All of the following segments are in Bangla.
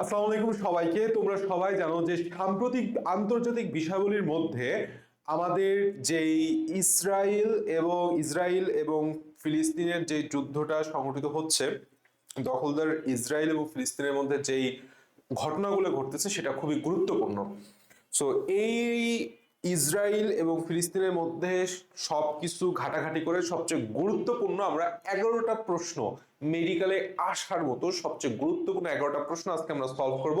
আসসালামু আলাইকুম সবাইকে। তোমরা সবাই জানো যে সাম্প্রতিক আন্তর্জাতিক বিষয়গুলির মধ্যে আমাদের যেই ইসরায়েল এবং ইসরায়েল এবং ফিলিস্তিনের যে যুদ্ধটা সংঘটিত হচ্ছে, দখলদার ইসরায়েল এবং ফিলিস্তিনের মধ্যে যেই ঘটনাগুলো ঘটতেছে সেটা খুবই গুরুত্বপূর্ণ। সো এই ইসরায়েল এবং ফিলিস্তিনের মধ্যে সবকিছু ঘাটাঘাটি করে সবচেয়ে গুরুত্বপূর্ণ আমরা এগারোটা প্রশ্ন মেডিকেলে আসার মতো সবচেয়ে গুরুত্বপূর্ণ এগারোটা প্রশ্ন আজকে আমরা সলভ করব।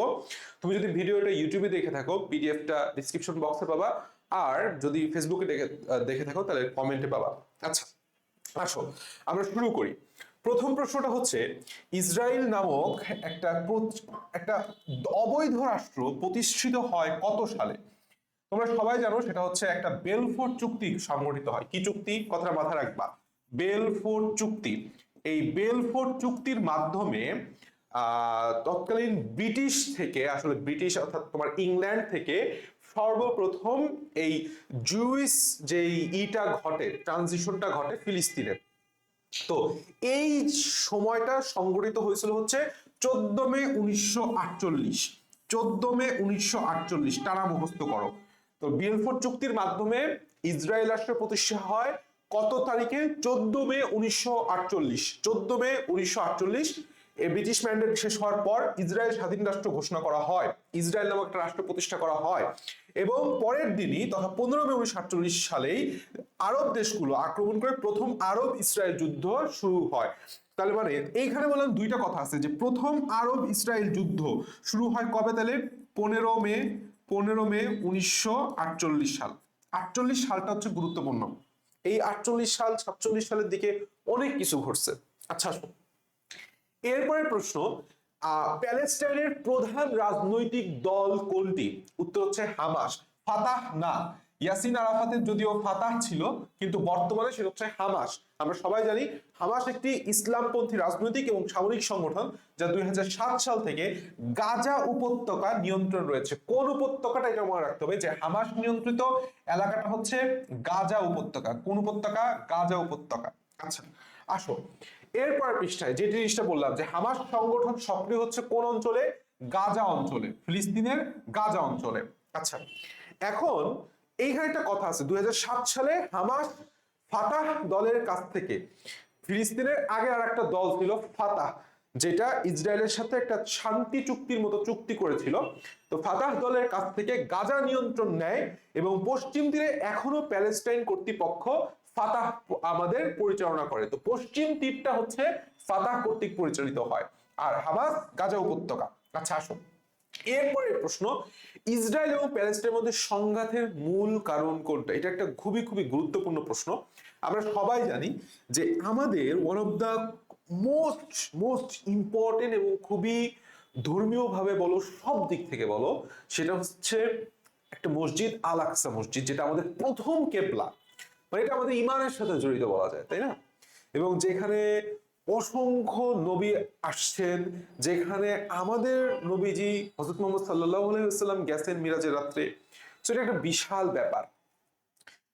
তুমি যদি ভিডিওটা ইউটিউবে দেখে থাকো পিডিএফটা ডিসক্রিপশন বক্সে পাবা, আর যদি ফেসবুকে দেখে দেখে থাকো, তাহলে কমেন্টে পাবা। আচ্ছা আসো, আমরা শুরু করি। প্রথম প্রশ্নটা হচ্ছে ইসরায়েল নামক একটা একটা অবৈধ রাষ্ট্র প্রতিষ্ঠিত হয় কত সালে? তোমরা সবাই জানো, সেটা হচ্ছে একটা বেলফোর্ট চুক্তি সংগঠিত হয়। কি চুক্তি? কথাটা মাথায় রাখবা। বেলফোর্ট চুক্তি। এই বেলফোর্ট চুক্তির মাধ্যমে তৎকালীন ব্রিটিশ থেকে, আসলে ব্রিটিশ অর্থাৎ তোমার ইংল্যান্ড থেকে সর্বপ্রথম এই জুইস যেই ইটা ঘটে, ট্রানজিশনটা ঘটে ফিলিস্তিনের তো এই সময়টা সংগঠিত হয়েছিল হচ্ছে চোদ্দ মে উনিশশো আটচল্লিশ। চোদ্দ মে উনিশশো আটচল্লিশ, টানা মুখস্থ করো। তো বিলফোর্ড চুক্তির মাধ্যমে ইসরায়েল রাষ্ট্র প্রতিষ্ঠা হয় কত তারিখে? চোদ্দ মে উনিশশো আটচল্লিশ। চোদ্দ মে উনিশশো আটচল্লিশ ব্রিটিশ ম্যান্ডেট শেষ হওয়ার পর ইসরায়েল স্বাধীন রাষ্ট্র ঘোষণা করা হয়। ইসরায়েল নামক একটা রাষ্ট্র প্রতিষ্ঠা করা হয়। এবং পরের দিনই তথা পনেরো মে উনিশশো আটচল্লিশ সালেই আরব দেশগুলো আক্রমণ করে প্রথম আরব ইসরায়েল যুদ্ধ শুরু হয়। তাহলে মানে এইখানে বললাম দুইটা কথা আছে যে প্রথম আরব ইসরায়েল যুদ্ধ শুরু হয় কবে তাহলে? পনেরো মে পনেরো মে উনিশশো আটচল্লিশ সাল। আটচল্লিশ সালটা হচ্ছে গুরুত্বপূর্ণ। এই আটচল্লিশ সাল, সাতচল্লিশ সালের দিকে অনেক কিছু ঘটছে। আচ্ছা আসুন এরপরের প্রশ্ন প্যালেস্টাইনের প্রধান রাজনৈতিক দল কোনটি? উত্তর হচ্ছে হামাস। ফাতাহ না। ইয়াসিন আরাফাতের যদিও ফাতাহ ছিল, কিন্তু বর্তমানে সেটা হচ্ছে হামাস। আমরা সবাই জানি হামাস একটি ইসলামপন্থী রাজনৈতিক এবং সামরিক সংগঠন যা দুই সাল থেকে গাজা উপত্যকা নিয়ন্ত্রণ রয়েছে। কোন উপত্যকাটা এটা মনে রাখতে হবে? যে হামাস নিয়ন্ত্রিত এলাকাটা হচ্ছে গাজা উপত্যকা। কোন উপত্যকা? গাজা উপত্যকা। আচ্ছা আসো। এরপর পৃষ্ঠায় যে জিনিসটা বললাম, যে হামাস সংগঠন সক্রিয় হচ্ছে কোন অঞ্চলে? গাজা অঞ্চলে। ফিলিস্তিনের গাজা অঞ্চলে। আচ্ছা এখন এইখানে একটা কথা আছে, দুই হাজার সাত সালে হামাস ফাতাহ দলের কাছ থেকে, ফিলিস্তিনের আগে আর একটা দল ছিল ফাতাহ, যেটা ইসরায়েলের সাথে একটা শান্তি চুক্তির মতো চুক্তি করেছিল। তো ফাতাহ দলের কাছ থেকে গাজা নিয়ন্ত্রণ নেয় এবং পশ্চিম তীরে এখনও প্যালেস্টাইন কর্তৃপক্ষ ফাতাহ আমাদের পরিচালনা করে। তো পশ্চিম তীরটা হচ্ছে ফাতাহ কর্তৃক পরিচালিত হয়। আর হামাস গাজা উপত্যকা। আচ্ছা আসুন। এরপরে প্রশ্ন, ইসরায়েল এবং প্যালেস্টাইনের মধ্যে সংঘাতের মূল কারণ কোনটা? এটা একটা খুবই খুবই গুরুত্বপূর্ণ প্রশ্ন। আমরা সবাই জানি যে আমাদের one of the most most important এবং খুবই ধর্মীয় ভাবে বলো, সব দিক থেকে বলো, সেটা হচ্ছে একটা মসজিদ আল আকসা মসজিদ, যেটা আমাদের প্রথম কেবলা। মানে এটা আমাদের ইমানের সাথে জড়িত বলা যায়, তাই না? এবং যেখানে অসংখ্য নবী আসছেন যেখানে আমাদের নবীজি হজরত মোহাম্মদ সাল্লাহ আলাইসাল্লাম গেছেন মিরাজের রাত্রে। সেটা একটা বিশাল ব্যাপার।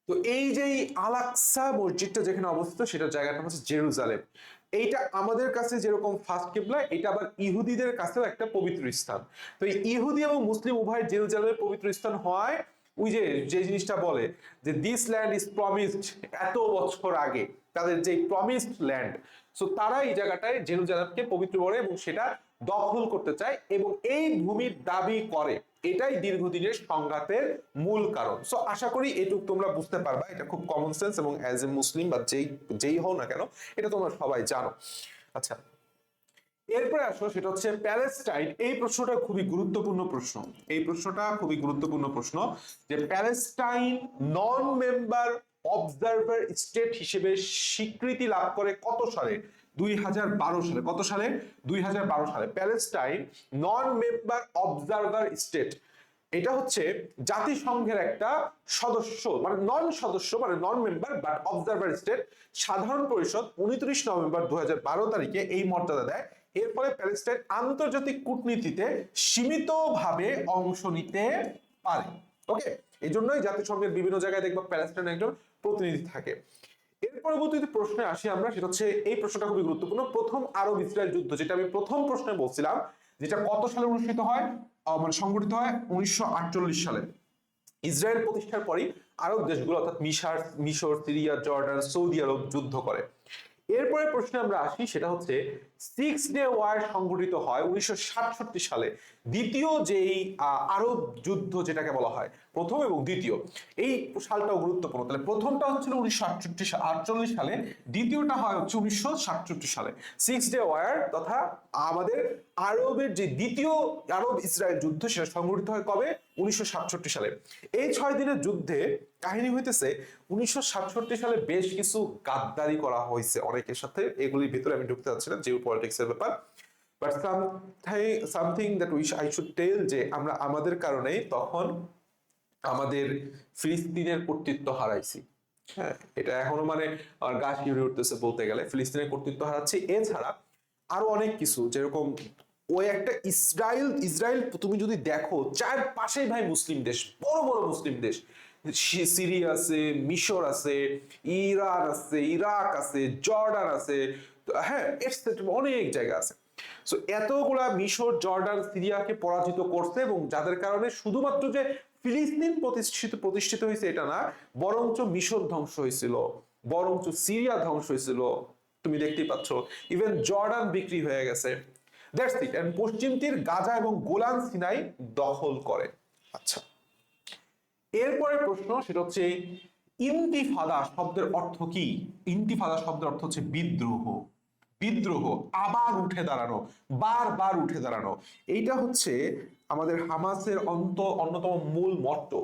তো এই যে আলাক্সা মসজিদটা যেখানে অবস্থিত, সেটার জায়গাটা হচ্ছে জেরুজালেম। এইটা আমাদের কাছে যেরকম ফার্স্ট কেবলা, এটা আবার ইহুদিদের কাছেও একটা পবিত্র স্থান। তো ইহুদি এবং মুসলিম উভয় জেরুজালেমের পবিত্র স্থান হয় ওই যে যে জিনিসটা বলে যে দিস ল্যান্ড ইজ প্রমিসড এত বছর আগে, তাদের যে প্রমিসড ল্যান্ড সো তারা এই জায়গাটায় জেরুজালেমকে পবিত্র বলে এবং সেটা দখল করতে চায় এবং এই ভূমির দাবি করে। এটাই দীর্ঘদিনের সংঘাতের মূল কারণ। সো আশা করি এটুক তোমরা বুঝতে পারবা, এটা খুব কমন সেন্স এবং অ্যাজ এ মুসলিম বা যেই যেই হও না কেন, এটা তোমরা সবাই জানো। আচ্ছা এরপরে আসো সেটা হচ্ছে প্যালেস্টাইন। এই প্রশ্নটা খুবই গুরুত্বপূর্ণ প্রশ্ন। এই প্রশ্নটা খুবই গুরুত্বপূর্ণ প্রশ্ন যে Palestine non member observer state হিসেবে স্বীকৃতি লাভ করে কত সালে? দুই হাজার বারো সালে। কত সালে? দুই হাজার বারো সালে। Palestine non member observer state এটা হচ্ছে জাতিসংঘের একটা সদস্য মানে নন সদস্য মানে non member but observer state সাধারণ পরিষদ উনত্রিশ নভেম্বর দুই হাজার বারো তারিখে এই মর্যাদা দেয়। এর ফলে প্যালেস্টাইন আন্তর্জাতিক কূটনীতিতে সীমিতভাবে অংশ নিতে পারে। ওকে? এই জন্যই জাতিসংঘের বিভিন্ন জায়গায় দেখব প্যালেস্টাইন একজন প্রতিনিধি থাকে। এর পরবর্তীতে প্রশ্নে আসি আমরা, সেটা হচ্ছে এই প্রশ্নটা খুবই গুরুত্বপূর্ণ। প্রথম আরব ইসরায়েল যুদ্ধ, যেটা আমি প্রথম প্রশ্নে বলছিলাম, যেটা কত সালে অনুষ্ঠিত হয়? মানে সংগঠিত হয় উনিশশো আটচল্লিশ সালে। ইসরায়েল প্রতিষ্ঠার পরই আরব দেশগুলো, অর্থাৎ মিশার, মিশর, সিরিয়া, জর্ডান, সৌদি আরব যুদ্ধ করে। এরপরে প্রশ্নে আমরা আসি, সেটা হচ্ছে সিক্স ডে ওয়ার সংগঠিত হয় উনিশশো সালে। দ্বিতীয় যেই আরব যুদ্ধ যেটাকে বলা হয়, প্রথম এবং দ্বিতীয়, এই সালটাও গুরুত্বপূর্ণ। তাহলে প্রথমটা হচ্ছিল উনিশশো আটচল্লিশ সালে, দ্বিতীয়টা হয় হচ্ছে উনিশশো সাতষট্টি সালে। সিক্স ডে ওয়ার তথা আমাদের আরবের যে দ্বিতীয় আরব ইসরায়েল যুদ্ধ, সেটা সংগঠিত হয় কবে? উনিশশো সাতষট্টি সালে। এই ছয় দিনের যুদ্ধে কাহিনী হইতেছে, উনিশশো সাতষট্টি সালে বেশ কিছু গাদ্দারি করা হয়েছে অনেকের সাথে। এগুলির ভিতরে আমি ঢুকতে চাচ্ছি না জিও পলিটিক্স এর ব্যাপার। But something that wish I should tell যে, আমরা আমাদের তখন আমাদের ফিলিস্তিনের কর্তৃত্ব হারাইছি। হ্যাঁ এটা এখনও মানে আমার গা শিউরে উঠতেছে বলতে গেলে, ফিলিস্তিনের কর্তৃত্ব হারাচ্ছি। এছাড়া আরও অনেক কিছু, যেরকম ওই একটা ইসরায়েল ইসরায়েল তুমি যদি দেখো চার পাশেই ভাই মুসলিম দেশ, বড় বড় মুসলিম দেশ। সিরিয়া আছে, মিশর আছে, ইরান আছে, ইরাক আছে, জর্ডান আছে হ্যাঁ এটসেট্রা অনেক জায়গা আছে। সো এতগুলা মিশর, জর্ডান, সিরিয়াকে পরাজিত করছে এবং যাদের কারণে শুধুমাত্র যে ফিলিস্তিন প্রতিষ্ঠিত প্রতিষ্ঠিত হয়েছে এটা না, বরঞ্চ মিশর ধ্বংস হয়েছিল, বরঞ্চ সিরিয়া ধ্বংস হয়েছিল। তুমি দেখতেই পাচ্ছ ইভেন জর্ডান বিক্রি হয়ে গেছে। দ্যাটস ইট এন্ড পশ্চিম তীর গাজা এবং গোলান সিনাই দখল করে। আচ্ছা। এরপরে প্রশ্ন সেটা হচ্ছে, ইন্তিফাদা শব্দের অর্থ কি? ইন্তিফাদা শব্দের অর্থ হচ্ছে বিদ্রোহ। বিদ্রোহ, আবার উঠে দাঁড়ানো, বারবার উঠে দাঁড়ানো। এইটা হচ্ছে আমাদের হামাসের অন্ত, অন্যতম মূল মট্ট।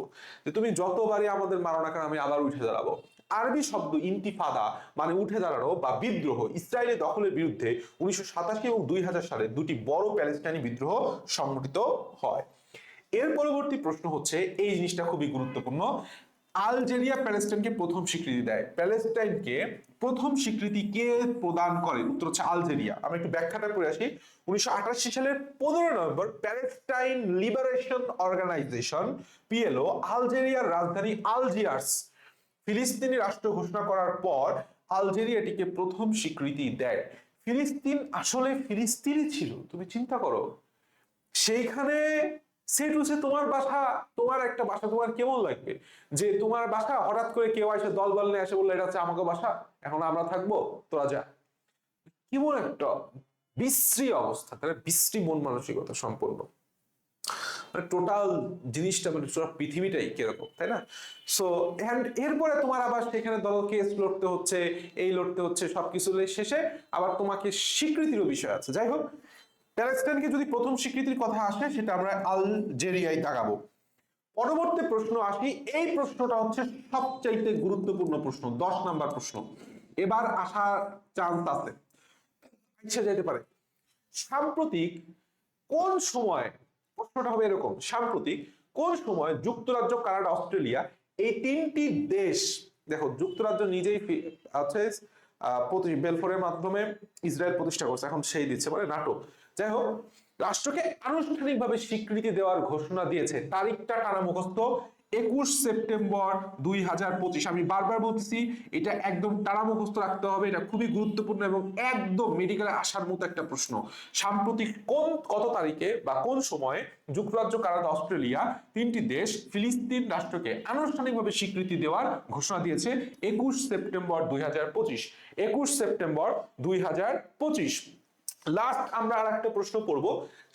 যে তুমি যতবারই আমাদের মারো না আমি আবার উঠে দাঁড়াবো। আরবি শব্দ ইন্তিফাদা মানে উঠে দাঁড়ানো বা বিদ্রোহ ইসরায়েলি দখলের বিরুদ্ধে উনিশশো সাতাশি এবং দুই হাজার সালে দুটি বড় প্যালেস্টাইনি বিদ্রোহ সংঘটিত হয়। এর পরবর্তী প্রশ্ন হচ্ছে, এই জিনিসটা খুবই গুরুত্বপূর্ণ। আলজেরিয়া প্যালেস্টাইনকে প্রথম স্বীকৃতি দেয়। প্যালেস্টাইনকে প্রথম স্বীকৃতি কে প্রদান করে? উত্তর হচ্ছে আলজেরিয়া। আমি একটু ব্যাখ্যাটা করে আসি। উনিশশো আটাশি সালের পনেরো November Palestine Liberation Organization, PLO, আলজেরিয়ার রাজধানী আলজিয়ার্স, ফিলিস্তিনি রাষ্ট্র ঘোষণা করার পর আলজেরিয়াটিকে প্রথম স্বীকৃতি দেয়। ফিলিস্তিন আসলে ফিলিস্তিনি ছিল? তুমি চিন্তা করো। সেইখানে সেট হচ্ছে তোমার বাসা, তোমার একটা বাসা, তোমার কেমন লাগবে? যে তোমার বাসা, হঠাৎ করে কেউ এসে দল বল নিয়ে এসে বলল, এটা হচ্ছে আমাকে বাসা, এখন আমরা থাকব, তোরা যা। কেমন একটা বিশ্রী অবস্থা, তাহলে বিশ্রী মন মানসিকতা সম্পূর্ণ মানে টোটাল জিনিসটা মানে পুরো পৃথিবীটাই কীরকম, তাই না? সো এন্ড এরপরে তোমার আবার সেখানে কেস লড়তে হচ্ছে, এই লড়তে হচ্ছে, সবকিছু শেষে আবার তোমাকে স্বীকৃতিরও বিষয় আছে। যাই হোক প্যালেস্টাইনকে যদি প্রথম স্বীকৃতির কথা আসে, সেটা আমরা আলজেরিয়ায় তাকাবো। পরবর্তী প্রশ্ন আসি, এই প্রশ্নটা হচ্ছে সবচাইতে গুরুত্বপূর্ণ প্রশ্ন, দশ নাম্বার প্রশ্ন। এবার আসার চান্স আছে। ইচ্ছা যেতে পারে। সাম্প্রতিক কোন সময়, প্রশ্নটা হবে এরকম, সাম্প্রতিক কোন সময় যুক্তরাজ্য, কানাডা, অস্ট্রেলিয়া এই তিনটি দেশ, দেখো, যুক্তরাজ্য নিজেই আছে বেলফোরের মাধ্যমে ইসরায়েল প্রতিষ্ঠা করছে, এখন সেই দিচ্ছে মানে নাটক যাই হোক, রাষ্ট্রকে আনুষ্ঠানিকভাবে স্বীকৃতি দেওয়ার ঘোষণা দিয়েছে। তারিখটা টানা মুখস্থ? একুশ সেপ্টেম্বর দুই হাজার পঁচিশ। আমি বারবার বলতেছি, এটা একদম তারা মুখস্থ রাখতে হবে। এটা খুবই গুরুত্বপূর্ণ এবং একদম মেডিকেলে আসার মতো একটা প্রশ্ন। সাম্প্রতিক কোন, কত তারিখে বা কোন সময়ে যুক্তরাজ্য, কানাডা, অস্ট্রেলিয়া তিনটি দেশ ফিলিস্তিন রাষ্ট্রকে আনুষ্ঠানিকভাবে স্বীকৃতি দেওয়ার ঘোষণা দিয়েছে একুশ সেপ্টেম্বর দুই হাজার পঁচিশ। একুশ সেপ্টেম্বর দুই হাজার পঁচিশ। লাস্ট আমরা আর একটা প্রশ্ন পড়ব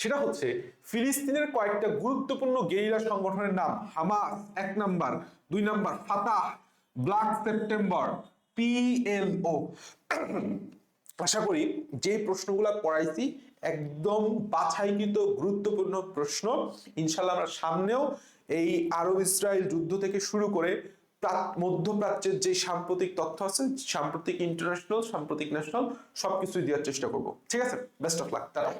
সেটা হচ্ছে ফিলিস্তিনের কয়েকটা গুরুত্বপূর্ণ গেরিলা সংগঠনের নাম হামাস, এক নাম্বার, দুই number, Fatah Black September PLO আশা করি যে প্রশ্নগুলো পড়াইছি, একদম বাছাইকৃত গুরুত্বপূর্ণ প্রশ্ন। ইনশাল্লাহ আমরা সামনেও এই আরব ইসরায়েল যুদ্ধ থেকে শুরু করে মধ্যপ্রাচ্যের যে সাম্প্রতিক তথ্য আছে, সাম্প্রতিক ইন্টারন্যাশনাল সাম্প্রতিক ন্যাশনাল সবকিছুই দেওয়ার চেষ্টা করব। ঠিক আছে? বেস্ট অফ লাক তারা